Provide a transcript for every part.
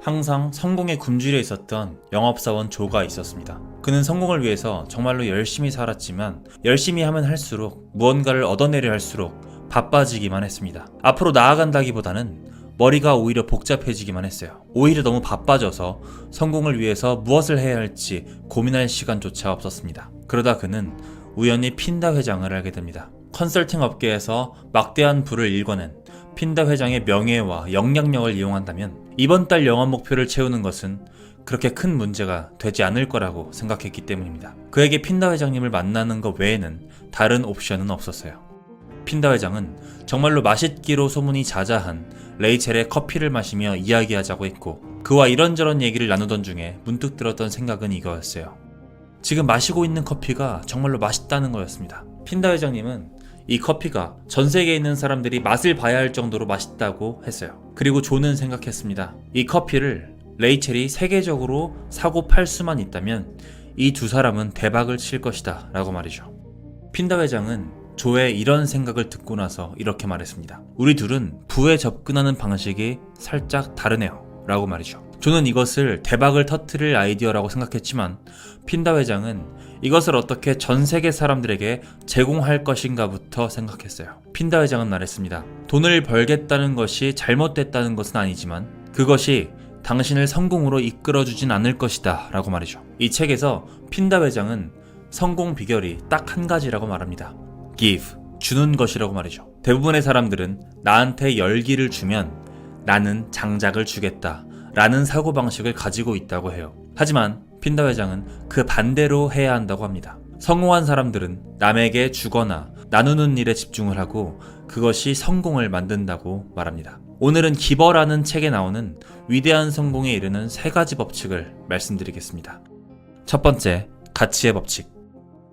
항상 성공에 굶주려 있었던 영업사원 조가 있었습니다. 그는 성공을 위해서 정말로 열심히 살았지만 열심히 하면 할수록 무언가를 얻어내려 할수록 바빠지기만 했습니다. 앞으로 나아간다기보다는 머리가 오히려 복잡해지기만 했어요. 오히려 너무 바빠져서 성공을 위해서 무엇을 해야 할지 고민할 시간조차 없었습니다. 그러다 그는 우연히 핀다 회장을 알게 됩니다. 컨설팅 업계에서 막대한 부를 일궈낸 핀다 회장의 명예와 영향력을 이용한다면 이번 달 영업 목표를 채우는 것은 그렇게 큰 문제가 되지 않을 거라고 생각했기 때문입니다. 그에게 핀다 회장님을 만나는 것 외에는 다른 옵션은 없었어요. 핀다 회장은 정말로 맛있기로 소문이 자자한 레이첼의 커피를 마시며 이야기하자고 했고 그와 이런저런 얘기를 나누던 중에 문득 들었던 생각은 이거였어요. 지금 마시고 있는 커피가 정말로 맛있다는 거였습니다. 핀다 회장님은 이 커피가 전 세계에 있는 사람들이 맛을 봐야 할 정도로 맛있다고 했어요. 그리고 조는 생각했습니다. 이 커피를 레이첼이 세계적으로 사고 팔 수만 있다면 이 두 사람은 대박을 칠 것이다 라고 말이죠. 핀다 회장은 조의 이런 생각을 듣고 나서 이렇게 말했습니다. 우리 둘은 부에 접근하는 방식이 살짝 다르네요. 라고 말이죠. 조는 이것을 대박을 터트릴 아이디어라고 생각했지만 핀다 회장은 이것을 어떻게 전 세계 사람들에게 제공할 것인가부터 생각했어요. 핀다 회장은 말했습니다. 돈을 벌겠다는 것이 잘못됐다는 것은 아니지만 그것이 당신을 성공으로 이끌어주진 않을 것이다 라고 말이죠. 이 책에서 핀다 회장은 성공 비결이 딱 한 가지라고 말합니다. give, 주는 것이라고 말이죠. 대부분의 사람들은 나한테 열기를 주면 나는 장작을 주겠다 라는 사고방식을 가지고 있다고 해요. 하지만 핀다 회장은 그 반대로 해야 한다고 합니다. 성공한 사람들은 남에게 주거나 나누는 일에 집중을 하고 그것이 성공을 만든다고 말합니다. 오늘은 기버라는 책에 나오는 위대한 성공에 이르는 세 가지 법칙을 말씀드리겠습니다. 첫 번째, 가치의 법칙.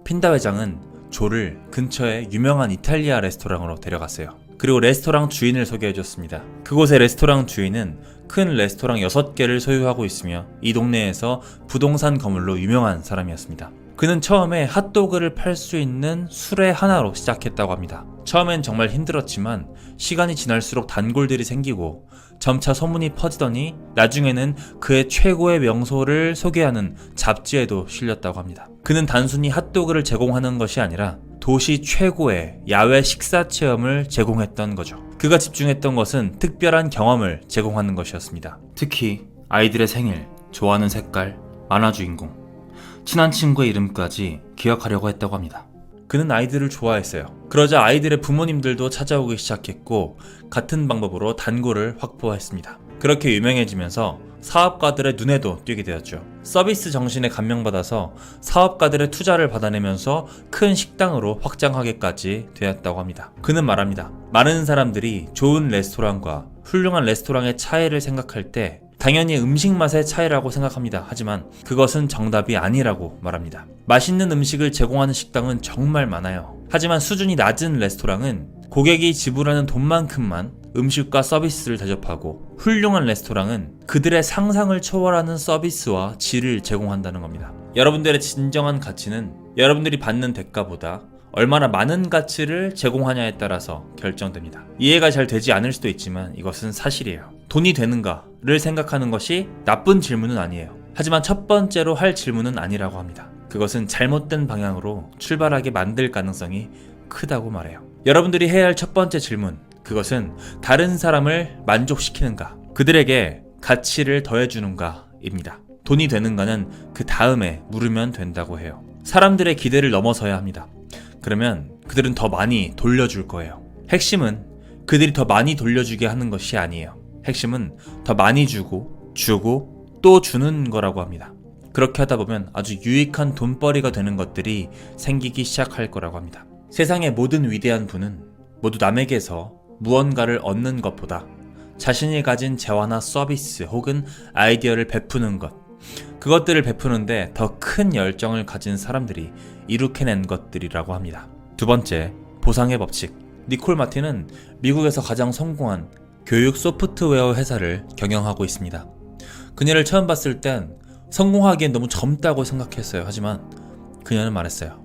핀다 회장은 조를 근처의 유명한 이탈리아 레스토랑으로 데려갔어요. 그리고 레스토랑 주인을 소개해 줬습니다. 그곳의 레스토랑 주인은 큰 레스토랑 6개를 소유하고 있으며 이 동네에서 부동산 거물로 유명한 사람이었습니다. 그는 처음에 핫도그를 팔 수 있는 술의 하나로 시작했다고 합니다. 처음엔 정말 힘들었지만 시간이 지날수록 단골들이 생기고 점차 소문이 퍼지더니 나중에는 그의 최고의 명소를 소개하는 잡지에도 실렸다고 합니다. 그는 단순히 핫도그를 제공하는 것이 아니라 도시 최고의 야외 식사 체험을 제공했던 거죠. 그가 집중했던 것은 특별한 경험을 제공하는 것이었습니다. 특히 아이들의 생일, 좋아하는 색깔, 만화 주인공, 친한 친구의 이름까지 기억하려고 했다고 합니다. 그는 아이들을 좋아했어요. 그러자 아이들의 부모님들도 찾아오기 시작했고 같은 방법으로 단골을 확보했습니다. 그렇게 유명해지면서 사업가들의 눈에도 띄게 되었죠. 서비스 정신에 감명받아서 사업가들의 투자를 받아내면서 큰 식당으로 확장하기까지 되었다고 합니다. 그는 말합니다. 많은 사람들이 좋은 레스토랑과 훌륭한 레스토랑의 차이를 생각할 때 당연히 음식 맛의 차이라고 생각합니다. 하지만 그것은 정답이 아니라고 말합니다. 맛있는 음식을 제공하는 식당은 정말 많아요. 하지만 수준이 낮은 레스토랑은 고객이 지불하는 돈만큼만 음식과 서비스를 대접하고 훌륭한 레스토랑은 그들의 상상을 초월하는 서비스와 질을 제공한다는 겁니다. 여러분들의 진정한 가치는 여러분들이 받는 대가보다 얼마나 많은 가치를 제공하냐에 따라서 결정됩니다. 이해가 잘 되지 않을 수도 있지만 이것은 사실이에요. 돈이 되는가를 생각하는 것이 나쁜 질문은 아니에요. 하지만 첫 번째로 할 질문은 아니라고 합니다. 그것은 잘못된 방향으로 출발하게 만들 가능성이 크다고 말해요. 여러분들이 해야 할 첫 번째 질문, 그것은 다른 사람을 만족시키는가, 그들에게 가치를 더해주는가입니다. 돈이 되는가는 그 다음에 물으면 된다고 해요. 사람들의 기대를 넘어서야 합니다. 그러면 그들은 더 많이 돌려줄 거예요. 핵심은 그들이 더 많이 돌려주게 하는 것이 아니에요. 핵심은 더 많이 주고, 주고, 또 주는 거라고 합니다. 그렇게 하다 보면 아주 유익한 돈벌이가 되는 것들이 생기기 시작할 거라고 합니다. 세상의 모든 위대한 분은 모두 남에게서 무언가를 얻는 것보다 자신이 가진 재화나 서비스 혹은 아이디어를 베푸는 것, 그것들을 베푸는데 더 큰 열정을 가진 사람들이 이룩해낸 것들이라고 합니다. 두 번째, 보상의 법칙. 니콜 마틴은 미국에서 가장 성공한 교육 소프트웨어 회사를 경영하고 있습니다. 그녀를 처음 봤을 땐 성공하기엔 너무 젊다고 생각했어요. 하지만 그녀는 말했어요.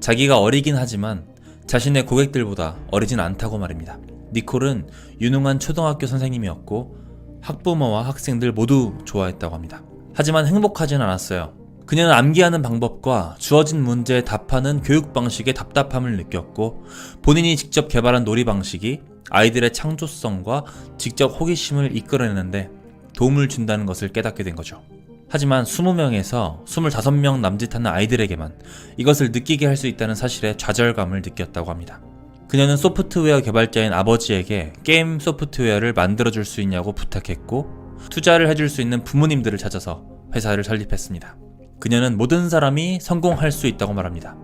자기가 어리긴 하지만 자신의 고객들보다 어리진 않다고 말입니다. 니콜은 유능한 초등학교 선생님이었고 학부모와 학생들 모두 좋아했다고 합니다. 하지만 행복하진 않았어요. 그녀는 암기하는 방법과 주어진 문제에 답하는 교육 방식에 답답함을 느꼈고 본인이 직접 개발한 놀이 방식이 아이들의 창조성과 직접 호기심을 이끌어내는데 도움을 준다는 것을 깨닫게 된 거죠. 하지만 20명에서 25명 남짓하는 아이들에게만 이것을 느끼게 할 수 있다는 사실에 좌절감을 느꼈다고 합니다. 그녀는 소프트웨어 개발자인 아버지에게 게임 소프트웨어를 만들어줄 수 있냐고 부탁했고 투자를 해줄 수 있는 부모님들을 찾아서 회사를 설립했습니다. 그녀는 모든 사람이 성공할 수 있다고 말합니다.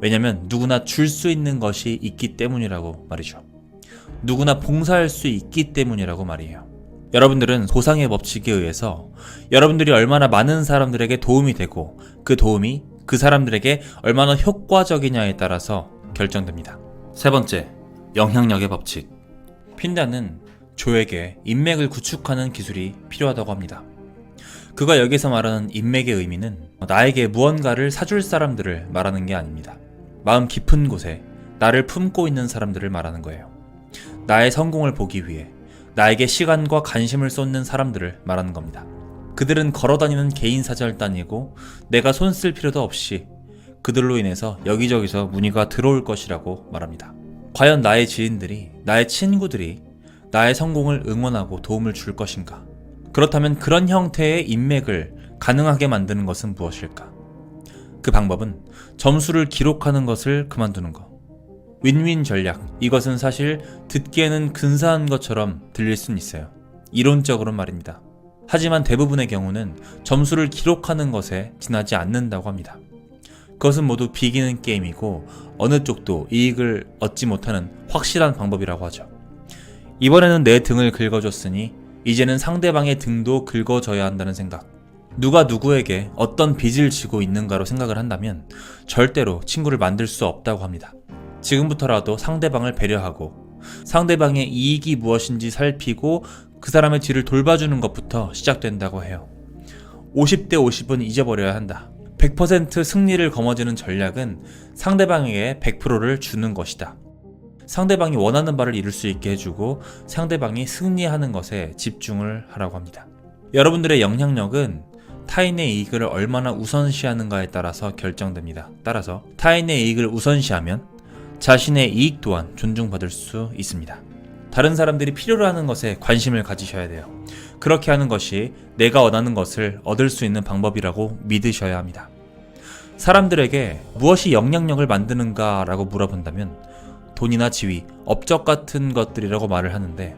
왜냐면 누구나 줄 수 있는 것이 있기 때문이라고 말이죠. 누구나 봉사할 수 있기 때문이라고 말이에요. 여러분들은 보상의 법칙에 의해서 여러분들이 얼마나 많은 사람들에게 도움이 되고 그 도움이 그 사람들에게 얼마나 효과적이냐에 따라서 결정됩니다. 세 번째, 영향력의 법칙. 핀다는 조에게 인맥을 구축하는 기술이 필요하다고 합니다. 그가 여기서 말하는 인맥의 의미는 나에게 무언가를 사줄 사람들을 말하는 게 아닙니다. 마음 깊은 곳에 나를 품고 있는 사람들을 말하는 거예요. 나의 성공을 보기 위해 나에게 시간과 관심을 쏟는 사람들을 말하는 겁니다. 그들은 걸어다니는 개인 사절단이고 내가 손 쓸 필요도 없이 그들로 인해서 여기저기서 문의가 들어올 것이라고 말합니다. 과연 나의 지인들이, 나의 친구들이 나의 성공을 응원하고 도움을 줄 것인가? 그렇다면 그런 형태의 인맥을 가능하게 만드는 것은 무엇일까? 그 방법은 점수를 기록하는 것을 그만두는 것. 윈윈 전략. 이것은 사실 듣기에는 근사한 것처럼 들릴 순 있어요. 이론적으로 말입니다. 하지만 대부분의 경우는 점수를 기록하는 것에 지나지 않는다고 합니다. 그것은 모두 비기는 게임이고 어느 쪽도 이익을 얻지 못하는 확실한 방법이라고 하죠. 이번에는 내 등을 긁어줬으니 이제는 상대방의 등도 긁어줘야 한다는 생각. 누가 누구에게 어떤 빚을 지고 있는가로 생각을 한다면 절대로 친구를 만들 수 없다고 합니다. 지금부터라도 상대방을 배려하고 상대방의 이익이 무엇인지 살피고 그 사람의 뒤를 돌봐주는 것부터 시작된다고 해요. 50대 50은 잊어버려야 한다. 100% 승리를 거머쥐는 전략은 상대방에게 100%를 주는 것이다. 상대방이 원하는 바를 이룰 수 있게 해주고 상대방이 승리하는 것에 집중을 하라고 합니다. 여러분들의 영향력은 타인의 이익을 얼마나 우선시하는가에 따라서 결정됩니다. 따라서 타인의 이익을 우선시하면 자신의 이익 또한 존중받을 수 있습니다. 다른 사람들이 필요로 하는 것에 관심을 가지셔야 돼요. 그렇게 하는 것이 내가 원하는 것을 얻을 수 있는 방법이라고 믿으셔야 합니다. 사람들에게 무엇이 영향력을 만드는가라고 물어본다면 돈이나 지위, 업적 같은 것들이라고 말을 하는데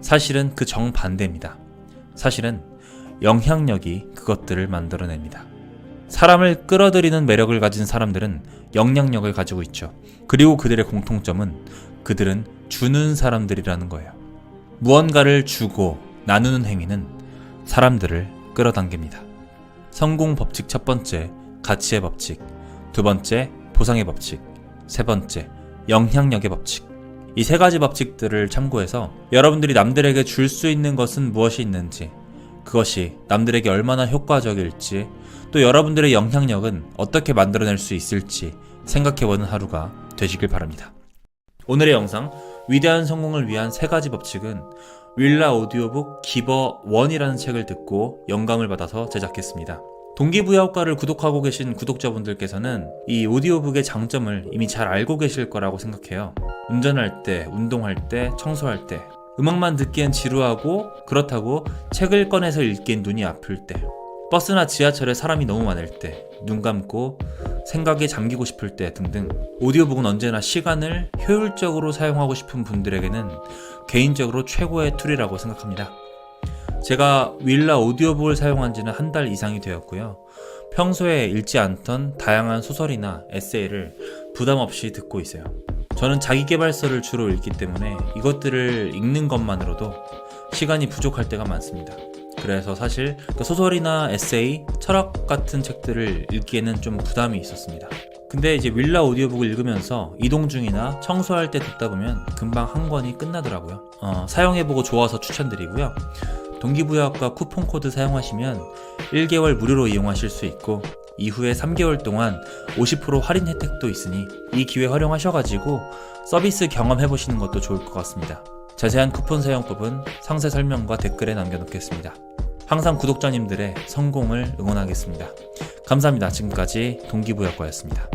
사실은 그 정반대입니다. 사실은 영향력이 그것들을 만들어냅니다. 사람을 끌어들이는 매력을 가진 사람들은 영향력을 가지고 있죠. 그리고 그들의 공통점은 그들은 주는 사람들이라는 거예요. 무언가를 주고 나누는 행위는 사람들을 끌어당깁니다. 성공 법칙 첫 번째, 가치의 법칙. 두 번째, 보상의 법칙. 세 번째, 영향력의 법칙. 이 세 가지 법칙들을 참고해서 여러분들이 남들에게 줄 수 있는 것은 무엇이 있는지, 그것이 남들에게 얼마나 효과적일지, 또 여러분들의 영향력은 어떻게 만들어낼 수 있을지 생각해보는 하루가 되시길 바랍니다. 오늘의 영상, 위대한 성공을 위한 세 가지 법칙은 윌라 오디오북 기버 1이라는 책을 듣고 영감을 받아서 제작했습니다. 동기부여학과를 구독하고 계신 구독자분들께서는 이 오디오북의 장점을 이미 잘 알고 계실 거라고 생각해요. 운전할 때, 운동할 때, 청소할 때, 음악만 듣기엔 지루하고 그렇다고 책을 꺼내서 읽기엔 눈이 아플 때, 버스나 지하철에 사람이 너무 많을 때, 눈 감고 생각에 잠기고 싶을 때 등등 오디오북은 언제나 시간을 효율적으로 사용하고 싶은 분들에게는 개인적으로 최고의 툴이라고 생각합니다. 제가 윌라 오디오북을 사용한 지는 한 달 이상이 되었고요. 평소에 읽지 않던 다양한 소설이나 에세이를 부담 없이 듣고 있어요. 저는 자기개발서를 주로 읽기 때문에 이것들을 읽는 것만으로도 시간이 부족할 때가 많습니다. 그래서 사실 그 소설이나 에세이, 철학 같은 책들을 읽기에는 좀 부담이 있었습니다. 근데 이제 윌라 오디오북을 읽으면서 이동 중이나 청소할 때 듣다 보면 금방 한 권이 끝나더라고요. 어, 사용해보고 좋아서 추천드리고요. 동기부여학과 쿠폰 코드 사용하시면 1개월 무료로 이용하실 수 있고 이후에 3개월 동안 50% 할인 혜택도 있으니 이 기회 활용하셔가지고 서비스 경험해보시는 것도 좋을 것 같습니다. 자세한 쿠폰 사용법은 상세 설명과 댓글에 남겨놓겠습니다. 항상 구독자님들의 성공을 응원하겠습니다. 감사합니다. 지금까지 동기부여과였습니다.